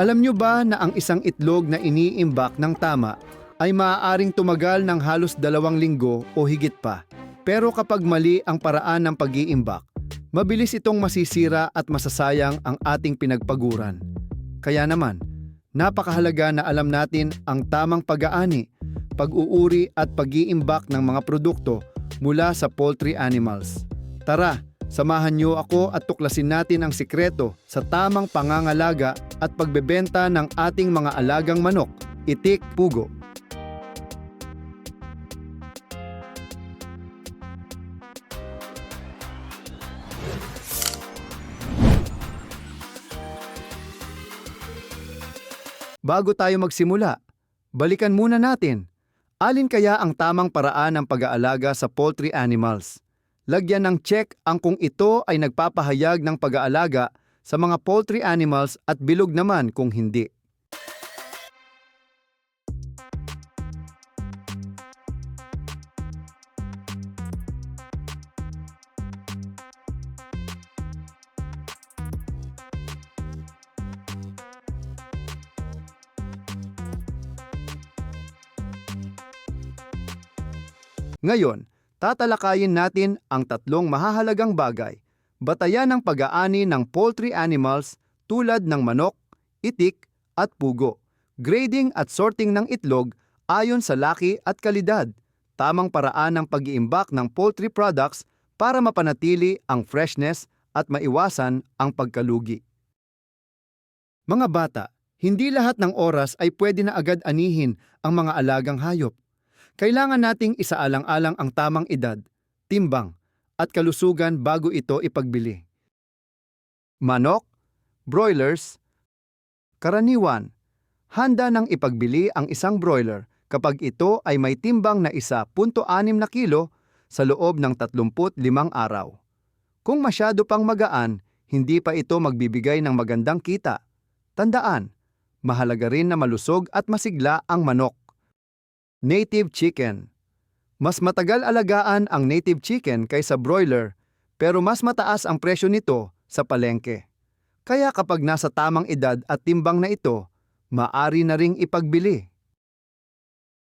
Alam nyo ba na ang isang itlog na iniimbak ng tama ay maaaring tumagal ng halos dalawang linggo o higit pa? Pero kapag mali ang paraan ng pag-iimbak, mabilis itong masisira at masasayang ang ating pinagpaguran. Kaya naman, napakahalaga na alam natin ang tamang pag-aani, pag-uuri at pag-iimbak ng mga produkto mula sa poultry animals. Tara, samahan niyo ako at tuklasin natin ang sikreto sa tamang pangangalaga at pagbebenta ng ating mga alagang manok, itik pugo. Bago tayo magsimula, balikan muna natin. Alin kaya ang tamang paraan ng pag-aalaga sa poultry animals? Lagyan ng check ang kung ito ay nagpapahayag ng pag-aalaga sa mga poultry animals at bilog naman kung hindi. Ngayon, tatalakayin natin ang tatlong mahahalagang bagay. Batayan ng pag-aani ng poultry animals tulad ng manok, itik, at pugo. Grading at sorting ng itlog ayon sa laki at kalidad. Tamang paraan ng pag-iimbak ng poultry products para mapanatili ang freshness at maiwasan ang pagkalugi. Mga bata, hindi lahat ng oras ay pwede na agad anihin ang mga alagang hayop. Kailangan nating isaalang-alang ang tamang edad, timbang, at kalusugan bago ito ipagbili. Manok, broilers, karaniwan, handa nang ipagbili ang isang broiler kapag ito ay may timbang na 1.6 na kilo sa loob ng 35 araw. Kung masyado pang magaan, hindi pa ito magbibigay ng magandang kita. Tandaan, mahalaga rin na malusog at masigla ang manok. Native chicken. Mas matagal alagaan ang native chicken kaysa broiler, pero mas mataas ang presyo nito sa palengke. Kaya kapag nasa tamang edad at timbang na ito, maari na ring ipagbili.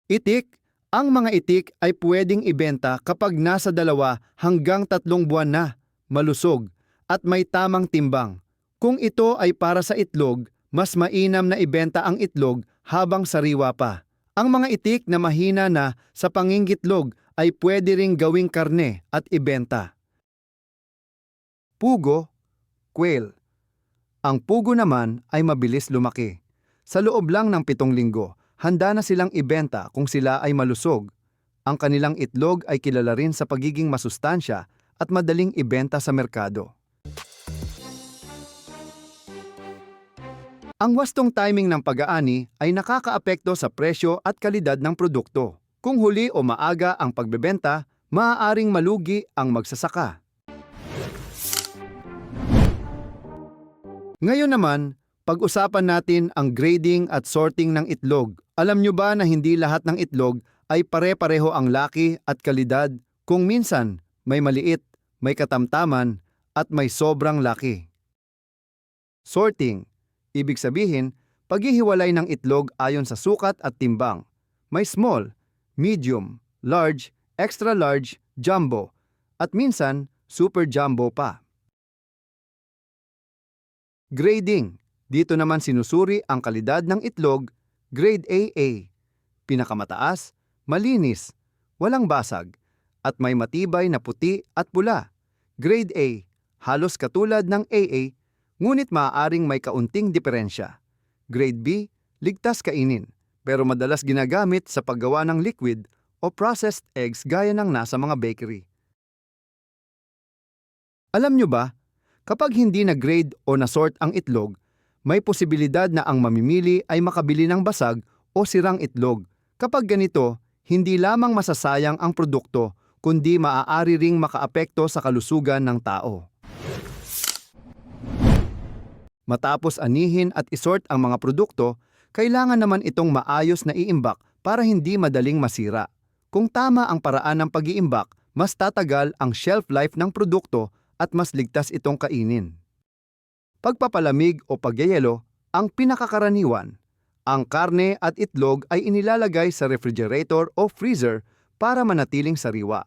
Itik. Ang mga itik ay pwedeng ibenta kapag nasa dalawa hanggang tatlong buwan na, malusog, at may tamang timbang. Kung ito ay para sa itlog, mas mainam na ibenta ang itlog habang sariwa pa. Ang mga itik na mahina na sa pangingitlog ay pwede ring gawing karne at ibenta. Pugo, quail. Ang pugo naman ay mabilis lumaki. Sa loob lang ng pitong linggo, handa na silang ibenta kung sila ay malusog. Ang kanilang itlog ay kilala rin sa pagiging masustansya at madaling ibenta sa merkado. Ang wastong timing ng pag-aani ay nakakaapekto sa presyo at kalidad ng produkto. Kung huli o maaga ang pagbebenta, maaaring malugi ang magsasaka. Ngayon naman, pag-usapan natin ang grading at sorting ng itlog. Alam nyo ba na hindi lahat ng itlog ay pare-pareho ang laki at kalidad? Kung minsan, may maliit, may katamtaman, at may sobrang laki. Sorting Ibig sabihin, paghihiwalay ng itlog ayon sa sukat at timbang. May small, medium, large, extra large, jumbo, at minsan super jumbo pa. Grading. Dito naman sinusuri ang kalidad ng itlog, grade AA. Pinakamataas, malinis, walang basag, at may matibay na puti at pula. Grade A, halos katulad ng AA ngunit maaaring may kaunting diferensya. Grade B, ligtas kainin, pero madalas ginagamit sa paggawa ng liquid o processed eggs gaya ng nasa mga bakery. Alam nyo ba, kapag hindi na-grade o na-sort ang itlog, may posibilidad na ang mamimili ay makabili ng basag o sirang itlog. Kapag ganito, hindi lamang masasayang ang produkto, kundi maaari ring makaapekto sa kalusugan ng tao. Matapos anihin at isort ang mga produkto, kailangan naman itong maayos na iimbak para hindi madaling masira. Kung tama ang paraan ng pag-iimbak, mas tatagal ang shelf life ng produkto at mas ligtas itong kainin. Pagpapalamig o pagyayelo Ang pinakakaraniwan, ang karne at itlog ay inilalagay sa refrigerator o freezer para manatiling sariwa.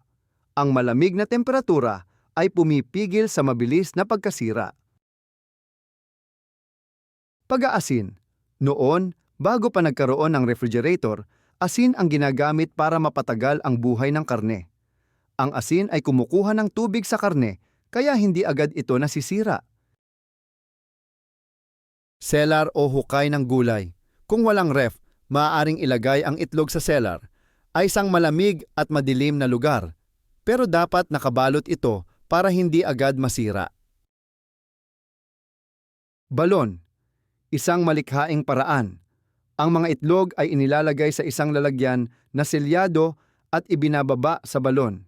Ang malamig na temperatura ay pumipigil sa mabilis na pagkasira. Pag-aasin. Noon, bago pa nagkaroon ng refrigerator, asin ang ginagamit para mapatagal ang buhay ng karne. Ang asin ay kumukuha ng tubig sa karne, kaya hindi agad ito nasisira. Cellar o hukay ng gulay. Kung walang ref, maaaring ilagay ang itlog sa cellar. Ay isang malamig at madilim na lugar. Pero dapat nakabalot ito para hindi agad masira. Balon. Isang malikhaing paraan. Ang mga itlog ay inilalagay sa isang lalagyan na selyado at ibinababa sa balon.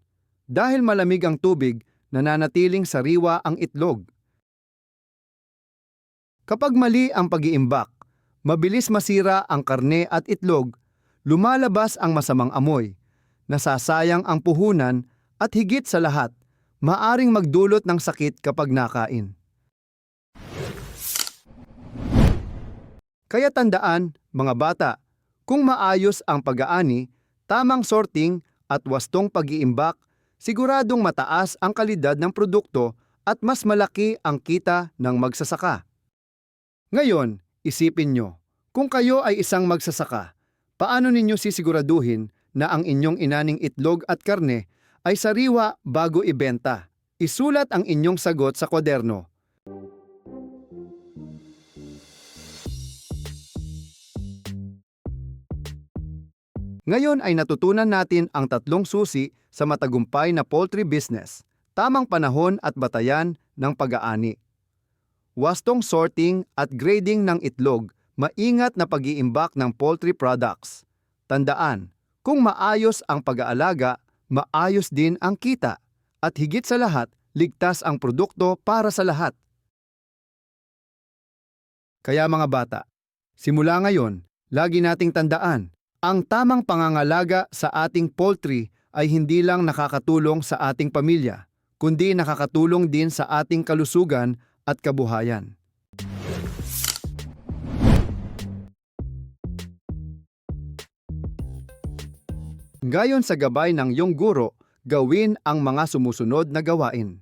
Dahil malamig ang tubig, nananatiling sariwa ang itlog. Kapag mali ang pag-iimbak, mabilis masira ang karne at itlog, lumalabas ang masamang amoy, nasasayang ang puhunan at higit sa lahat, maaring magdulot ng sakit kapag nakain. Kaya tandaan, mga bata, kung maayos ang pag-aani, tamang sorting at wastong pag-iimbak, siguradong mataas ang kalidad ng produkto at mas malaki ang kita ng magsasaka. Ngayon, isipin nyo, kung kayo ay isang magsasaka, paano ninyo sisiguraduhin na ang inyong inaning itlog at karne ay sariwa bago ibenta? Isulat ang inyong sagot sa kwaderno. Ngayon ay natutunan natin ang tatlong susi sa matagumpay na poultry business, tamang panahon at batayan ng pag-aani. Wastong sorting at grading ng itlog, maingat na pag-iimbak ng poultry products. Tandaan, kung maayos ang pag-aalaga, maayos din ang kita. At higit sa lahat, ligtas ang produkto para sa lahat. Kaya mga bata, simula ngayon, lagi nating tandaan, ang tamang pangangalaga sa ating poultry ay hindi lang nakakatulong sa ating pamilya, kundi nakakatulong din sa ating kalusugan at kabuhayan. Gayon sa gabay ng iyong guro, gawin ang mga sumusunod na gawain.